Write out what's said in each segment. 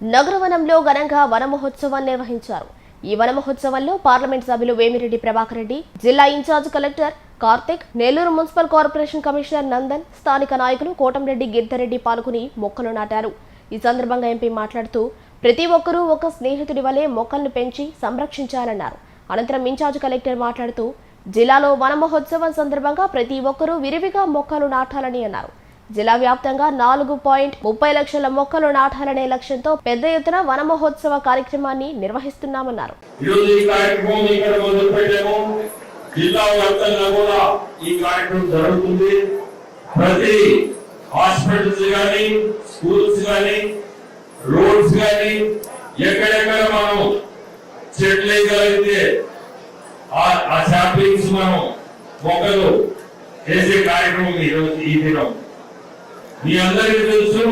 నగరవనంలో ఘనంగా వనమహోత్సవం నిర్వహించారు. ఈ వనమహోత్సవంలో పార్లమెంట్ సభ్యులు వేమిరెడ్డి ప్రభాకర్ రెడ్డి జిల్లా in charge collector Karthik Nellore municipal corporation commissioner Nandan స్థానిక నాయకులు కోటంరెడ్డి గిద్దరెడ్డి పాల్గొని మొక్కలు నాటారు. ఈ సందర్భంగా ఎంపీ మాట్లాడుతూ ప్రతి ఒక్కరూ ఒక స్నేహితుడి వలె మొక్కలను పెంచి సంరక్షించాలన్నారు. అనంతరం ఇన్ఛార్జ్ కలెక్టర్ మాట్లాడుతూ జిల్లాలో వన మహోత్సవం సందర్భంగా ప్రతి ఒక్కరూ విరివిగా మొక్కలు నాటాలని అన్నారు. జిల్లా వ్యాప్తంగా నాలుగు పాయింట్ ముప్పై లక్షల మొక్కలు నాటాలనే లక్ష్యంతో పెద్ద ఎత్తున వన మహోత్సవ కార్యక్రమాన్ని నిర్వహిస్తున్నామన్నారు. జిల్లా వ్యాప్తంగా కూడా ఈ కార్యక్రమం జరుగుతుంది. ప్రతి హాస్పిటల్స్ కానీ స్కూల్స్ కానీ రోడ్స్ కానీ ఎక్కడెక్కడ మనం చెట్లు వేయగలిగితే ఆ- మనం మొక్కలు చేసే కార్యక్రమం ఈరోజు ఈ దినం. మీ అందరికీ తెలుసు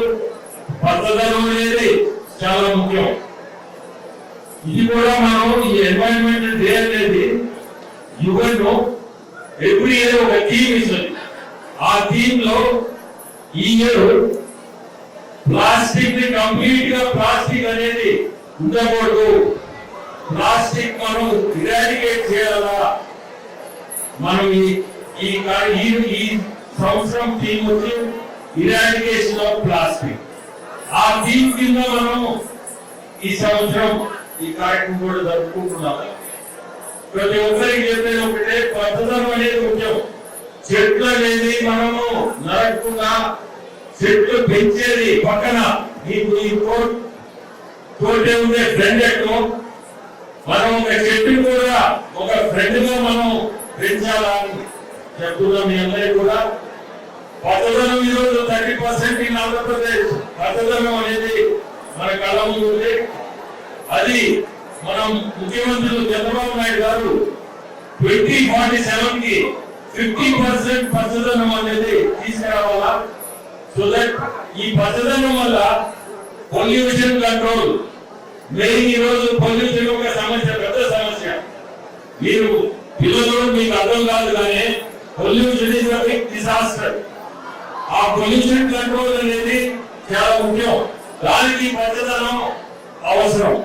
పచ్చదనం అనేది చాలా ముఖ్యం. ఇది కూడా మనం ఈ ఎన్వైరన్మెంట్ డే అనేది యుగంలో ఎవ్రీ ఇయర్ ఒక థీమ్ ఇస్తుంది. ఆ థీమ్లో ఈ ఇయర్ ప్లాస్టిక్ని కంప్లీట్గా ప్లాస్టిక్ అనేది ఉండకూడదు. ప్లాస్టిక్ మనం ఇరాడికేట్ చేయాలా? మనం ఈ ఈ ఈ సంవత్సరం థీమ్ వచ్చి ఇరాడికేషన్ ఆఫ్ ప్లాస్టిక్ ఆ థీమ్ కింద మనం ఈ సంవత్సరం ఈ కార్యక్రమం కూడా జరుపుకుంటున్నాం ప్రతి ఒక్కరికి చెప్పేది ఒకటే పచ్చదనం అనేది ముఖ్యం. చెట్లు అనేది మనము నరకుండా చెట్లు పెంచేది పక్కన. నీకు ఈ తోటే ఉండే ఫ్రెండ్ ఎక్కువ మనం ఒక చెట్టు కూడా ఒక ఫ్రెండ్గా మనం పెంచాలని చెప్తున్నాం మీ అందరికీ కూడా. పచ్చదనం ఈరోజు థర్టీ పర్సెంట్ ఇన్ ఆంధ్రప్రదేశ్ పచ్చదనం అనేది మన కళ ఉంది. అది మనం ముఖ్యమంత్రులు చంద్రబాబు నాయుడు గారు ట్వంటీ ఫార్టీ సెవెన్కి ఫిఫ్టీ పర్సెంట్ పచ్చదనం అనేది తీసుకురావాలా? సో దట్ ఈ పచ్చదనం వల్ల పొల్యూషన్ కంట్రోల్. మెయిన్ ఈరోజు పొల్యూషన్ ఒక సమస్య పెద్ద సమస్య. మీరు పిల్లలు మీకు అర్థం కాదు కానీ pollution is a big disaster ఆ పొల్యూషన్ కంట్రోల్ అనేది చాలా ముఖ్యం. దానికి పచ్చదనం అవసరం.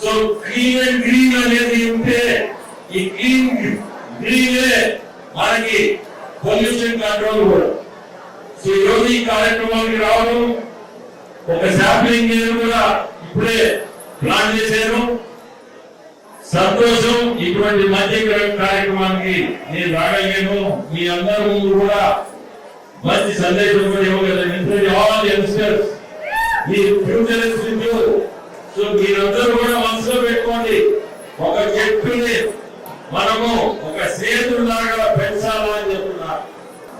సో క్లీన్ అండ్ గ్రీన్ అనేది ఉంటే ఈ క్లీన్ గ్రీనే మనకి పొల్యూషన్ కంట్రోల్ కూడా. సో ఈరోజు ఈ కార్యక్రమానికి రావడం ఒక శాంప్లింగ్ నేను కూడా ఇప్పుడే ప్లాన్ చేశాను. సంతోషం ఇటువంటి మధ్య కార్యక్రమానికి నేను రాగలిగాను. మీ అందరి ముందు కూడా మంచి సందేశం కూడా ఇవ్వగలను all youngsters me future is with you so మీరందరూ కూడా మనసులో పెట్టుకోండి. ఒక చెట్టుని మనము ఒక సేతులాగా పెంచాలా అని చెప్తున్నారు.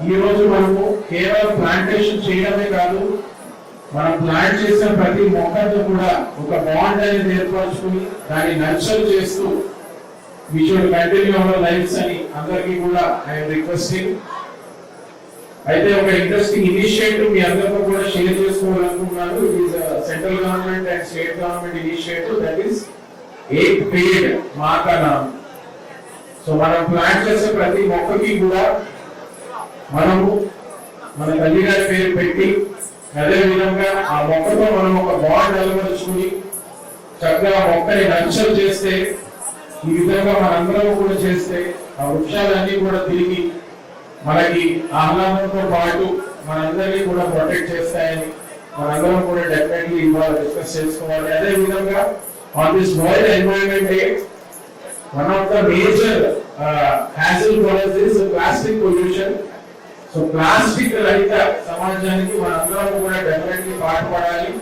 ఈ రోజు మనము కేవలం ప్లాంటేషన్ చేయడమే కాదు మనం ప్లాంట్ చేసిన ప్రతి మొక్కతో కూడా ఒక బాండ్ అనేది ఏర్పరచుకుని దాన్ని నర్చర్ చేస్తూ వి కంటిన్యూ అవర్ లైఫ్స్ అని అందరికీ కూడా ఐఎమ్ రిక్వెస్టింగ్ అయితే ఒక ఇంట్రెస్టింగ్ ఇనిషియేటివ్ మీ అందరితో కూడా షేర్ చేసుకోవాలనుకుంటున్నాను. It is central government and state government initiative that is eight paid marker so మనం ప్లాంట్ చేసే ప్రతి మొక్కకి కూడా మనము మన తల్లి గారి పేరు పెట్టి అదే విధంగా ఆ మొక్కతో మనం ఒక బాండ్ నిలబరుచుకుని చక్కగా మొక్కని నర్చర్ చేస్తే ఈ విధంగా మనందరం కూడా చేస్తే ఆ వృక్షాలన్నీ కూడా తిరిగి మనకి ఆహ్లాదంతో పాటు మనందరినీ కూడా ప్రొటెక్ట్ చేస్తాయని మనందరం కూడా డెఫినెట్లీ ఇవాళ డిస్కస్ చేసుకోవాలి. అదే విధంగా on this world environment day one of the major uh, hassle for us so plastic రహిత సమాజానికి మనందరం కూడా definitely పాటుపడాలి.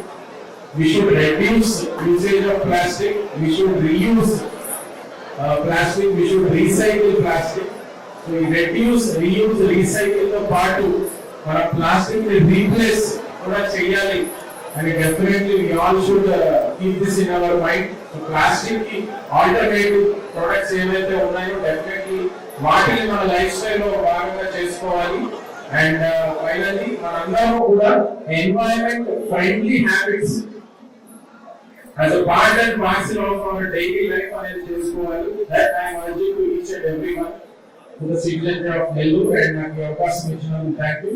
We should reduce usage of plastic we should reuse plastic we should recycle plastic ఈ reduce reuse రీసైకిల్తో పాటు మన ప్లాస్టిక్ని replace కూడా చేయాలి. అని definitely we all should keep this in our mind ప్లాస్టిక్కి alternative products ఏవైతే ఉన్నాయో డెఫినెట్లీ వాటిని మన లైఫ్ స్టైల్లో భాగంగా చేసుకోవాలి. అండ్ ఫైనల్లీ మనందరం కూడా environment friendly habits as a part and parcel of our daily life అనేది చేసుకోవాలి. That I am to each and to the citizen of Nellore and నాకు ఈ అవకాశం ఇచ్చినందుకు థ్యాంక్ యూ